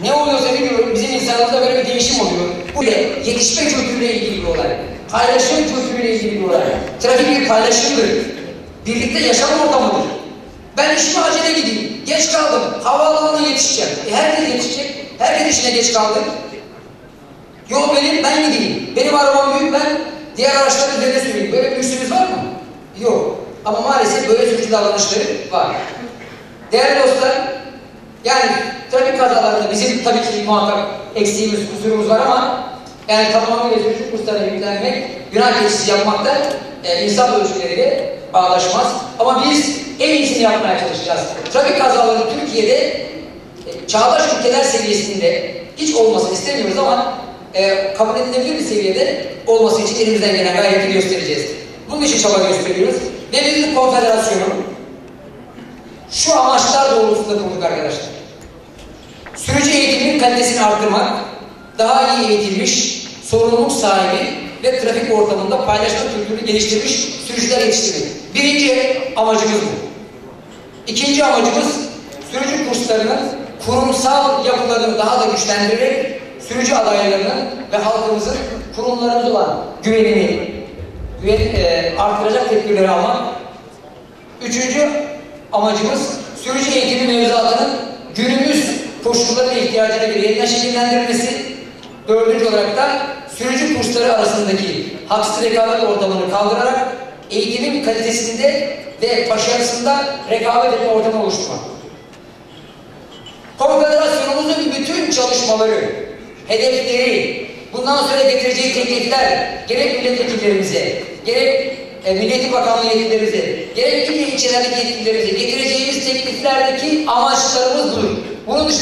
Ne oluyorsa bilmiyorum bizim insanımızda böyle bir değişim oluyor. Bu ne? Yetişme kültürüyle ilgili bir olay. Paylaşım kültürüyle ilgili bir olay. Trafik bir paylaşımdır. Birlikte yaşam ortamıdır. Ben işime acele gideyim. Geç kaldım. Havaalanına yetişeceğim. E herkes yetişecek. Herkes işine geç kaldı. Yol benim, ben gideyim. Benim arabam büyük, ben diğer araçları üzerine süreyim. Böyle bir lüksümüz var mı? Yok. Ama maalesef böyle sürücü davranışları var. Değerli dostlar, yani trafik kazalarında bizim tabii ki muhakkak eksiğimiz, kusurumuz var ama yani tamamıyla sürücü kurslarına yüklenmek, günah keçisi yapmak da e, insan ölçüleriyle bağdaşmaz. Ama biz en iyisini yapmaya çalışacağız. Trafik kazaları Türkiye'de e, çağdaş ülkeler seviyesinde hiç olmasını istemiyoruz ama e, kabul edilebilir bir seviyede olması için elimizden gelen gayreti göstereceğiz. Bunun için çaba gösteriyoruz. Ve biz konfederasyonu şu amaçlar doğrultusunda kurduk arkadaşlar. Sürücü eğitiminin kalitesini arttırmak, daha iyi eğitilmiş, sorumluluk sahibi ve trafik ortamında paylaşma kültürünü geliştirmiş sürücüler yetiştirmek. Birinci amacımız bu. İkinci amacımız sürücü kurslarının kurumsal yapılarını daha da güçlendirerek sürücü adaylarının ve halkımızın kurumlarımız olan güvenini güven, e, artıracak tedbirleri almak. Üçüncü amacımız sürücü eğitimi mevzuatının günümüz koşulları ve ihtiyacına göre yeniden şekillendirilmesi. Dördüncü olarak da sürücü kursları arasındaki haksız rekabet ortamını kaldırarak eğitimin kalitesinde ve başarısında rekabet etme ortamı oluşturmak. Konfederasyonumuzun bütün çalışmaları, hedefleri, bundan sonra getireceği teklifler, gerek milletvekillerimize, gerek e, Milli Bakanlığı yetkililerimize, gerek il ilçelerdeki yetkililerimize getireceğimiz tekliflerdeki amaçlarımız budur. Bunun dışında